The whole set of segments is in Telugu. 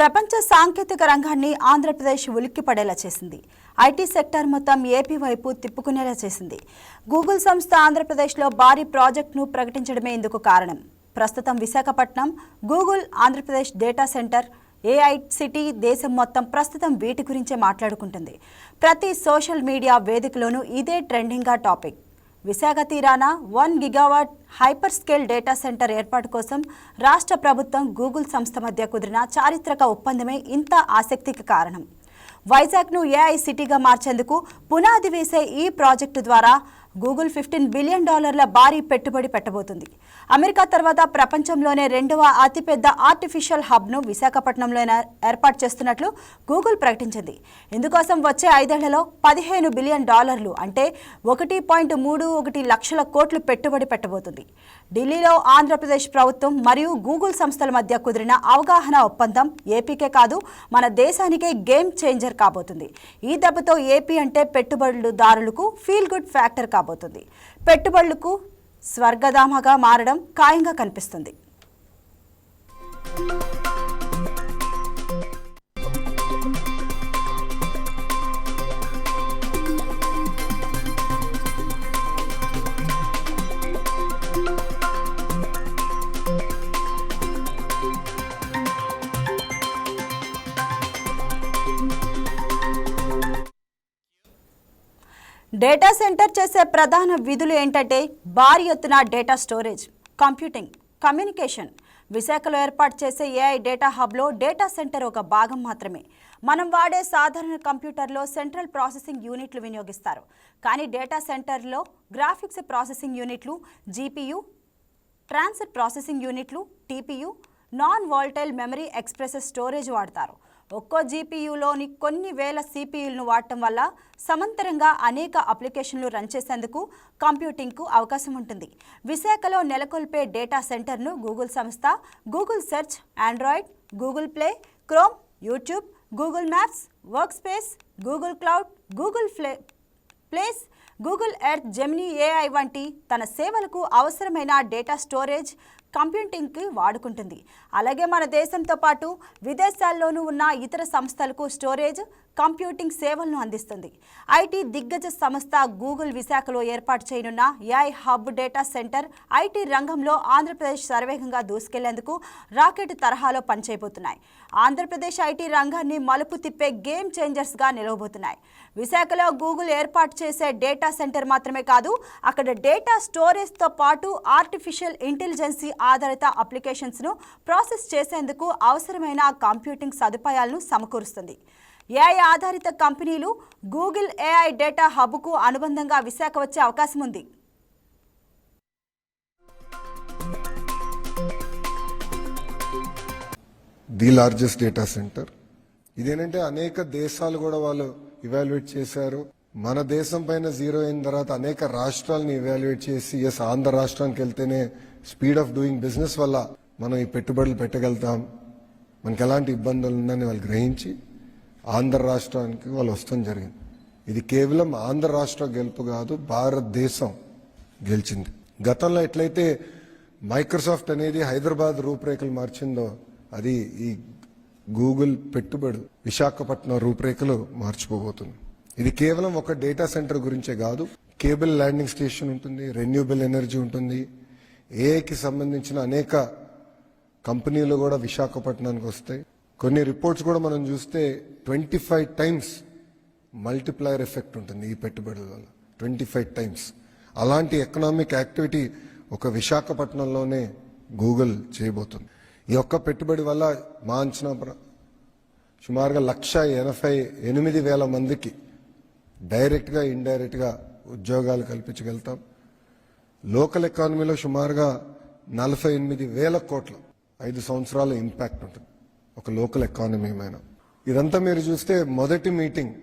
ప్రపంచ సాంకేతిక రంగాన్ని ఆంధ్రప్రదేశ్ ఉలిక్కిపడేలా చేసింది. ఐటీ సెక్టార్ మొత్తం ఏపీ వైపు తిప్పుకునేలా చేసింది. గూగుల్ సంస్థ ఆంధ్రప్రదేశ్లో భారీ ప్రాజెక్టును ప్రకటించడమే ఇందుకు కారణం. ప్రస్తుతం Visakhapatnam Google Andhra Pradesh data centre AI city దేశం మొత్తం ప్రస్తుతం వీటి గురించే మాట్లాడుకుంటుంది. ప్రతి సోషల్ మీడియా వేదికలోనూ ఇదే ట్రెండింగ్గా టాపిక్. విశాఖ తీరాన one gigawatt hyperscale data center ఏర్పాటు కోసం రాష్ట్ర ప్రభుత్వం గూగుల్ సంస్థ మధ్య కుదిరిన చారిత్రక ఒప్పందమే ఇంత ఆసక్తికి కారణం. వైజాగ్ను ఏఐ సిటీగా మార్చేందుకు పునాది వేసే ఈ ప్రాజెక్టు ద్వారా గూగుల్ ఫిఫ్టీన్ బిలియన్ డాలర్ల భారీ పెట్టుబడి పెట్టబోతుంది. అమెరికా తర్వాత ప్రపంచంలోనే రెండవ అతిపెద్ద ఆర్టిఫిషియల్ హబ్ను విశాఖపట్నంలో ఏర్పాటు చేస్తున్నట్లు గూగుల్ ప్రకటించింది. ఇందుకోసం వచ్చే ఐదేళ్ళలో పదిహేను బిలియన్ డాలర్లు అంటే ఒకటి పాయింట్ మూడు ఒకటి లక్షల కోట్లు పెట్టుబడి పెట్టబోతుంది. ఢిల్లీలో ఆంధ్రప్రదేశ్ ప్రభుత్వం మరియు గూగుల్ సంస్థల మధ్య కుదిరిన అవగాహన ఒప్పందం ఏపీకే కాదు మన దేశానికే గేమ్ చేంజర్ కాబోతుంది. ఈ దెబ్బతో ఏపీ అంటే పెట్టుబడుదారులకు ఫీల్ గుడ్ ఫ్యాక్టర్ కాబోతుంది. పెట్టుబడులకు స్వర్గధామగా మారడం ఖాయంగా కనిపిస్తుంది. డేటా సెంటర్ చేసే ప్రధాన విధులు ఏంటంటే భారీ ఎత్తున డేటా స్టోరేజ్ కంప్యూటింగ్ కమ్యూనికేషన్. విశాఖలో ఏర్పాటు చేసే ఏఐ డేటా హబ్లో డేటా సెంటర్ ఒక భాగం మాత్రమే. మనం వాడే సాధారణ కంప్యూటర్లో సెంట్రల్ ప్రాసెసింగ్ యూనిట్లు వినియోగిస్తారు. కానీ డేటా సెంటర్లో గ్రాఫిక్స్ ప్రాసెసింగ్ యూనిట్లు జీపీయు ట్రాన్సిట్ ప్రాసెసింగ్ యూనిట్లు TPU non volatile memory expresses storage వాడతారు. ఒక్కో జీపీయూలోని కొన్ని వేల సిపియులను వాడటం వల్ల సమాంతరంగా అనేక అప్లికేషన్లు రన్ చేసేందుకు కంప్యూటింగ్కు అవకాశం ఉంటుంది. విశాఖలో నెలకొల్పే డేటా సెంటర్ను గూగుల్ సంస్థ Google search Android Google Play Chrome YouTube Google Maps workspace Google Cloud Google Play places Google Earth Gemini AI వంటి తన సేవలకు అవసరమైన డేటా స్టోరేజ్ కంప్యూటింగ్కి వాడుకుంటుంది. అలాగే మన దేశంతో పాటు విదేశాల్లోనూ ఉన్న ఇతర సంస్థలకు స్టోరేజ్ కంప్యూటింగ్ సేవలను అందిస్తుంది. ఐటీ దిగ్గజ సంస్థ గూగుల్ విశాఖలో ఏర్పాటు చేయనున్న AI hub data centre IT రంగంలో ఆంధ్రప్రదేశ్ సర్వేగంగా దూసుకెళ్ళేందుకు రాకెట్ తరహాలో పనిచేయబోతున్నాయి. ఆంధ్రప్రదేశ్ ఐటీ రంగాన్ని మలుపు తిప్పే గేమ్ చేంజర్స్గా నిలవబోతున్నాయి. విశాఖలో గూగుల్ ఏర్పాటు చేసే డేటా సెంటర్ మాత్రమే కాదు అక్కడ డేటా స్టోరేజ్తో పాటు ఆర్టిఫిషియల్ ఇంటెలిజెన్సీ ఆధారిత అప్లికేషన్స్ను ప్రాసెస్ చేసేందుకు అవసరమైన కంప్యూటింగ్ సదుపాయాలను సమకూరుస్తుంది. ఏఐ ఆధారిత కంపెనీలు గూగుల్ ఏఐ డేటా హబ్కు అనుబంధంగా విశాఖ వచ్చే అవకాశం ఉంది. The largest data center. ఇదేంటంటే అనేక దేశాలు కూడా వాళ్ళు ఇవాల్యుయేట్ చేశారు. మన దేశం పైన జీరో అయిన తర్వాత అనేక రాష్ట్రాలను ఇవాల్యుయేట్ చేసి ఎస్ ఆంధ్ర రాష్ట్రానికి వెళ్తేనే స్పీడ్ ఆఫ్ డూయింగ్ బిజినెస్ వల్ల మనం ఈ పెట్టుబడులు పెట్టగలుగుతాం. మనకి ఎలాంటి ఇబ్బందులు ఉందని వాళ్ళు గ్రహించి ఆంధ్ర రాష్ట్రానికి వాళ్ళు వస్తాం జరిగింది. ఇది కేవలం ఆంధ్ర రాష్ట్ర గెలుపు కాదు భారతదేశం గెలిచింది. గతంలో ఎట్లయితే మైక్రోసాఫ్ట్ అనేది హైదరాబాద్ రూపురేఖలు మార్చిందో అది ఈ గూగుల్ పెట్టుబడి విశాఖపట్నం రూపురేఖలు మార్చిపోబోతుంది. ఇది కేవలం ఒక డేటా సెంటర్ గురించే కాదు కేబుల్ ల్యాండింగ్ స్టేషన్ ఉంటుంది రెన్యూబుల్ ఎనర్జీ ఉంటుంది. ఏఐకి సంబంధించిన అనేక కంపెనీలు కూడా విశాఖపట్నానికి వస్తాయి. కొన్ని రిపోర్ట్స్ కూడా మనం చూస్తే twenty five times multiplier effect ఉంటుంది ఈ పెట్టుబడుల వల్ల. ట్వంటీ ఫైవ్ టైమ్స్ అలాంటి ఎకనామిక్ యాక్టివిటీ ఒక విశాఖపట్నంలోనే గూగుల్ చేయబోతుంది. ఈ ఒక్క పెట్టుబడి వల్ల మా అంచనా ప్ర- సుమారుగా లక్ష ఎనభై ఎనిమిది వేల మందికి డైరెక్ట్గా ఇండైరెక్ట్గా ఉద్యోగాలు కల్పించగలుగుతాం. లోకల్ ఎకానమీలో సుమారుగా నలభై ఎనిమిది వేల కోట్ల ఐదు సంవత్సరాల ఇంపాక్ట్ ఉంటుంది. ఒక లోకల్ ఎకానమీ పైన ఇదంతా మీరు చూస్తే మొదటి మీటింగ్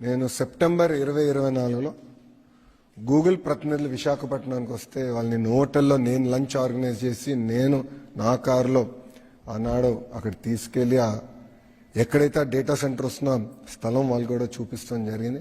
నేను సెప్టెంబర్ ఇరవై ఇరవై నాలుగులో గూగుల్ ప్రతినిధులు విశాఖపట్నానికి వస్తే వాళ్ళని హోటల్లో నేను లంచ్ ఆర్గనైజ్ చేసి నేను నా కారులో ఆనాడు అక్కడ తీసుకెళ్ళి ఎక్కడైతే ఆ డేటా సెంటర్ వస్తున్నా స్థలం వాళ్ళు కూడా చూపిస్తాం జరిగింది.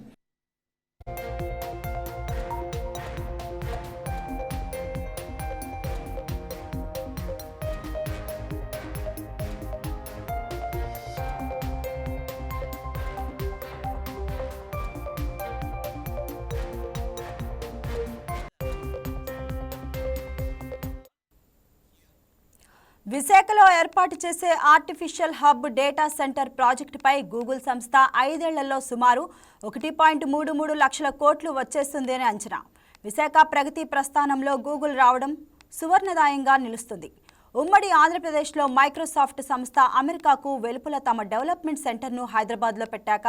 విశాఖలో ఏర్పాటు చేసే ఆర్టిఫిషియల్ హబ్ డేటా సెంటర్ ప్రాజెక్టుపై గూగుల్ సంస్థ ఐదేళ్ళలో సుమారు ఒకటి పాయింట్ మూడు మూడు లక్షల కోట్లు వచ్చేస్తుంది అని అంచనా. విశాఖ ప్రగతి ప్రస్థానంలో గూగుల్ రావడం సువర్ణదాయంగా నిలుస్తుంది. ఉమ్మడి ఆంధ్రప్రదేశ్లో మైక్రోసాఫ్ట్ సంస్థ అమెరికాకు వెలుపల తమ డెవలప్మెంట్ సెంటర్ను హైదరాబాద్లో పెట్టాక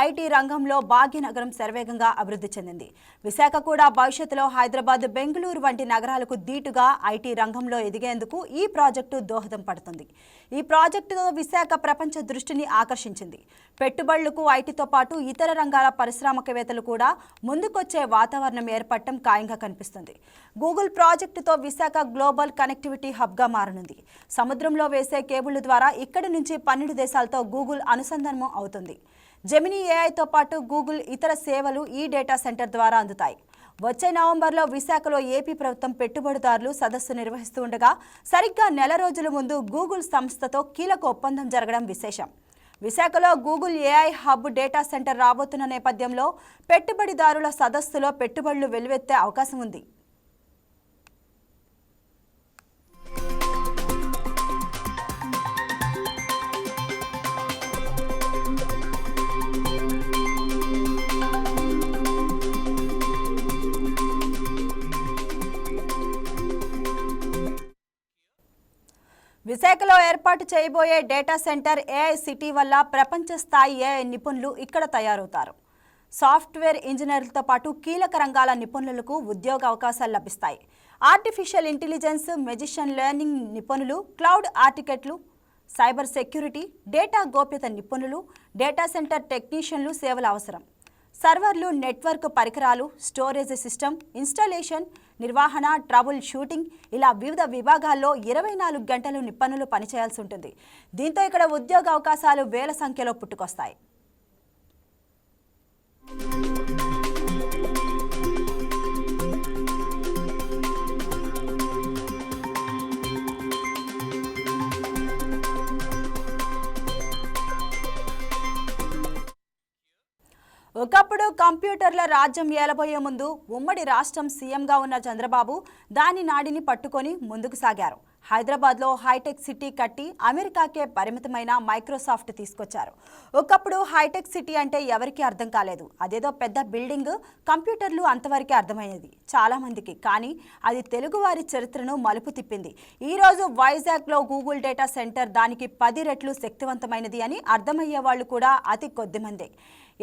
ఐటీ రంగంలో భాగ్యనగరం శరవేగంగా అభివృద్ధి చెందింది. విశాఖ కూడా భవిష్యత్తులో హైదరాబాద్ బెంగళూరు వంటి నగరాలకు దీటుగా ఐటీ రంగంలో ఎదిగేందుకు ఈ ప్రాజెక్టు దోహదం పడుతుంది. ఈ ప్రాజెక్టుతో విశాఖ ప్రపంచ దృష్టిని ఆకర్షించింది. పెట్టుబడులకు ఐటీతో పాటు ఇతర రంగాల పారిశ్రామికవేత్తలు కూడా ముందుకొచ్చే వాతావరణం ఏర్పడటం ఖాయంగా కనిపిస్తుంది. గూగుల్ ప్రాజెక్టుతో విశాఖ గ్లోబల్ కనెక్టివిటీ హబ్గా మారనుంది. సముద్రంలో వేసే కేబుళ్ళ ద్వారా ఇక్కడి నుంచి పన్నెండు దేశాలతో గూగుల్ అనుసంధానం అవుతుంది. జెమినీ ఏఐతో పాటు గూగుల్ ఇతర సేవలు ఈ డేటా సెంటర్ ద్వారా అందుతాయి. వచ్చే నవంబర్లో విశాఖలో ఏపీ ప్రభుత్వం పెట్టుబడిదారులు సదస్సు నిర్వహిస్తూ ఉండగా సరిగ్గా నెల రోజుల ముందు గూగుల్ సంస్థతో కీలక ఒప్పందం జరగడం విశేషం. విశాఖలో Google AI hub data center రాబోతున్న నేపథ్యంలో పెట్టుబడిదారుల సదస్సులో పెట్టుబడులు వెలువెత్తే అవకాశం ఉంది. విశాఖలో ఏర్పాటు చేయబోయే డేటా సెంటర్ ఏఐ సిటీ వల్ల ప్రపంచ స్థాయి ఏఐ నిపుణులు ఇక్కడ తయారవుతారు. సాఫ్ట్వేర్ ఇంజనీర్లతో పాటు కీలక రంగాల నిపుణులకు ఉద్యోగ అవకాశాలు లభిస్తాయి. ఆర్టిఫిషియల్ ఇంటెలిజెన్స్ మెజిషియన్ లెర్నింగ్ నిపుణులు క్లౌడ్ ఆర్టికెట్లు సైబర్ సెక్యూరిటీ డేటా గోప్యత నిపుణులు డేటా సెంటర్ టెక్నీషియన్లు సేవలు అవసరం. సర్వర్లు నెట్వర్క్ పరికరాలు స్టోరేజ్ సిస్టమ్ ఇన్స్టాలేషన్ నిర్వహణ ట్రబుల్ షూటింగ్ ఇలా వివిధ విభాగాల్లో ఇరవై నాలుగు గంటలు నిపుణులు పనిచేయాల్సి ఉంటుంది. దీంతో ఇక్కడ ఉద్యోగ అవకాశాలు వేల సంఖ్యలో పుట్టుకొస్తాయి. ఒకప్పుడు కంప్యూటర్ల రాజ్యం ఏలబోయే ముందు ఉమ్మడి రాష్ట్రం సీఎంగా ఉన్న చంద్రబాబు దాని నాడిని పట్టుకొని ముందుకు సాగారు. హైదరాబాద్లో హైటెక్ సిటీ కట్టి అమెరికాకే పరిమితమైన మైక్రోసాఫ్ట్ తీసుకొచ్చారు. ఒకప్పుడు హైటెక్ సిటీ అంటే ఎవరికీ అర్థం కాలేదు. అదేదో పెద్ద బిల్డింగ్ కంప్యూటర్లు అంతవరకే అర్థమయ్యేది చాలామందికి. కానీ అది తెలుగువారి చరిత్రను మలుపు తిప్పింది. ఈరోజు వైజాగ్లో గూగుల్ డేటా సెంటర్ దానికి పది రెట్లు శక్తివంతమైనది అని అర్థమయ్యే వాళ్ళు కూడా అతి కొద్దిమందే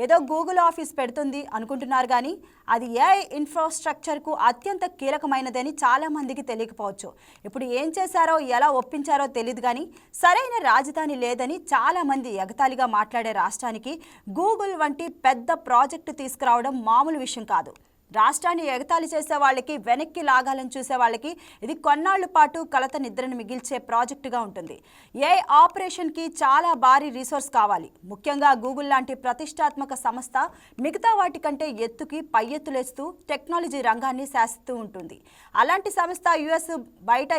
ఏదో గూగుల్ ఆఫీస్ పెడుతుంది అనుకుంటున్నారు కానీ అది ఏఐ ఇన్ఫ్రాస్ట్రక్చర్కు అత్యంత కీలకమైనదని చాలామందికి తెలియకపోవచ్చు. ఇప్పుడు ఏం చేశారో ఎలా ఒప్పించారో తెలియదు కానీ సరైన రాజధాని లేదని చాలామంది ఎగతాళిగా మాట్లాడే రాష్ట్రానికి గూగుల్ వంటి పెద్ద ప్రాజెక్టు తీసుకురావడం మామూలు విషయం కాదు. రాష్ట్రాన్ని ఎగతాళి చేసే వాళ్ళకి వెనక్కి లాగాలని చూసే వాళ్ళకి ఇది కొన్నాళ్ళ పాటు కలత నిద్రను మిగిల్చే ప్రాజెక్టుగా ఉంటుంది. ఏ ఆపరేషన్కి చాలా భారీ రిసోర్స్ కావాలి. ముఖ్యంగా గూగుల్ లాంటి ప్రతిష్టాత్మక సంస్థ మిగతా వాటికంటే ఎత్తుకి పై ఎత్తులేస్తూ టెక్నాలజీ రంగాన్ని శాసిస్తూ ఉంటుంది. అలాంటి సంస్థ యుఎస్ బయట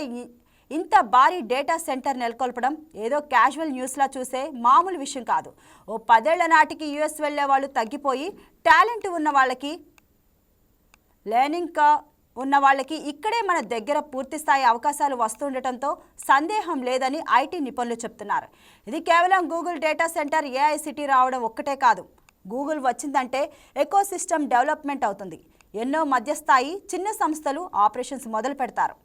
ఇంత భారీ డేటా సెంటర్ నెలకొల్పడం ఏదో క్యాజువల్ న్యూస్లా చూసే మామూలు విషయం కాదు. ఓ పదేళ్ళ నాటికి యుఎస్ వెళ్ళే వాళ్ళు తగ్గిపోయి టాలెంట్ ఉన్న వాళ్ళకి లెర్నింగ్ కా ఉన్న వాళ్ళకి ఇక్కడే మన దగ్గర పూర్తిస్థాయి అవకాశాలు వస్తుండటంతో సందేహం లేదని ఐటీ నిపుణులు చెప్తున్నారు. ఇది కేవలం Google data center AI city రావడం ఒక్కటే కాదు. గూగుల్ వచ్చిందంటే ఎకో సిస్టమ్ డెవలప్మెంట్ అవుతుంది. ఎన్నో మధ్యస్థాయి చిన్న సంస్థలు ఆపరేషన్స్ మొదలు పెడతారు